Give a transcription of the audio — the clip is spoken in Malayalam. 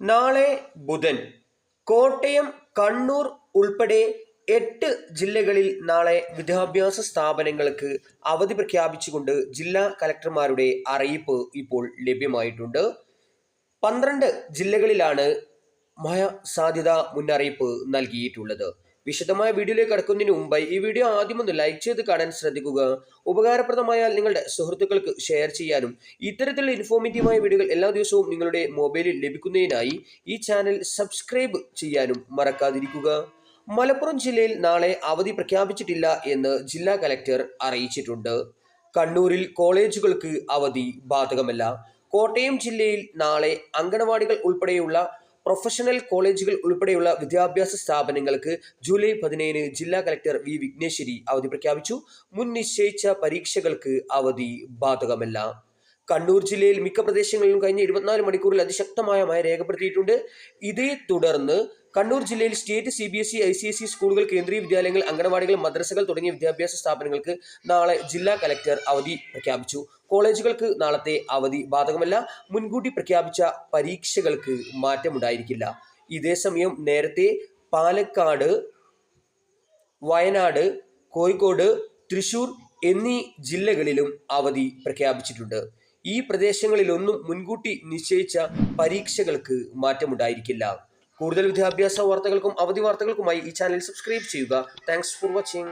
നാളെ ബുധൻ. കോട്ടയം കണ്ണൂർ ഉൾപ്പെടെ എട്ട് ജില്ലകളിൽ നാളെ വിദ്യാഭ്യാസ സ്ഥാപനങ്ങൾക്ക് അവധി പ്രഖ്യാപിച്ചുകൊണ്ട് ജില്ലാ കലക്ടർമാരുടെ അറിയിപ്പ് ഇപ്പോൾ ലഭ്യമായിട്ടുണ്ട്. പന്ത്രണ്ട് ജില്ലകളിലാണ് മഴ സാധ്യത മുന്നറിയിപ്പ് നൽകിയിട്ടുള്ളത്. വിശദമായ വീഡിയോയിലേക്ക് കടക്കുന്നതിന് മുമ്പായി ഈ വീഡിയോ ആദ്യം ഒന്ന് ലൈക്ക് ചെയ്ത് കാണാൻ ശ്രദ്ധിക്കുക. ഉപകാരപ്രദമായാൽ നിങ്ങളുടെ സുഹൃത്തുക്കൾക്ക് ഷെയർ ചെയ്യാനും ഇത്തരത്തിലുള്ള ഇൻഫോർമേറ്റീവായ വീഡിയോകൾ എല്ലാ ദിവസവും നിങ്ങളുടെ മൊബൈലിൽ ലഭിക്കുന്നതിനായി ഈ ചാനൽ സബ്സ്ക്രൈബ് ചെയ്യാനും മറക്കാതിരിക്കുക. മലപ്പുറം ജില്ലയിൽ നാളെ അവധി പ്രഖ്യാപിച്ചിട്ടില്ല എന്ന് ജില്ലാ കലക്ടർ അറിയിച്ചിട്ടുണ്ട്. കണ്ണൂരിൽ കോളേജുകൾക്ക് അവധി ബാധകമല്ല. കോട്ടയം ജില്ലയിൽ നാളെ അങ്കണവാടികൾ ഉൾപ്പെടെയുള്ള പ്രൊഫഷണൽ കോളേജുകൾ ഉൾപ്പെടെയുള്ള വിദ്യാഭ്യാസ സ്ഥാപനങ്ങൾക്ക് ജൂലൈ പതിനേഴിന് ജില്ലാ കലക്ടർ വി വിഘ്നേശ്വരി അവധി പ്രഖ്യാപിച്ചു. മുൻ നിശ്ചയിച്ച പരീക്ഷകൾക്ക് അവധി ബാധകമല്ല. കണ്ണൂർ ജില്ലയിൽ മിക്ക പ്രദേശങ്ങളിലും കഴിഞ്ഞ ഇരുപത്തിനാല് മണിക്കൂറിൽ അതിശക്തമായ മഴ രേഖപ്പെടുത്തിയിട്ടുണ്ട്. ഇതേ തുടർന്ന് കണ്ണൂർ ജില്ലയിൽ state C B S E I C S E സ്കൂളുകൾ കേന്ദ്രീയ വിദ്യാലയങ്ങൾ അംഗനവാടികൾ മദ്രസകൾ തുടങ്ങിയ വിദ്യാഭ്യാസ സ്ഥാപനങ്ങൾക്ക് നാളെ ജില്ലാ കലക്ടർ അവധി പ്രഖ്യാപിച്ചു. കോളേജുകൾക്ക് നാളത്തെ അവധി ബാധകമല്ല മുൻകൂട്ടി പ്രഖ്യാപിച്ച പരീക്ഷകൾക്ക് മാറ്റമുണ്ടായിരിക്കില്ല. ഇതേസമയം നേരത്തെ പാലക്കാട് വയനാട് കോഴിക്കോട് തൃശൂർ എന്നീ ജില്ലകളിലും അവധി പ്രഖ്യാപിച്ചിട്ടുണ്ട്. ഈ പ്രദേശങ്ങളിലൊന്നും മുൻകൂട്ടി നിശ്ചയിച്ച പരീക്ഷകൾക്ക് മാറ്റമുണ്ടായിരിക്കില്ല. കൂടുതൽ വിദ്യാഭ്യാസ വാർത്തകൾക്കും അവധി വാർത്തകൾക്കുമായി ഈ ചാനൽ സബ്സ്ക്രൈബ് ചെയ്യുക. Thanks for watching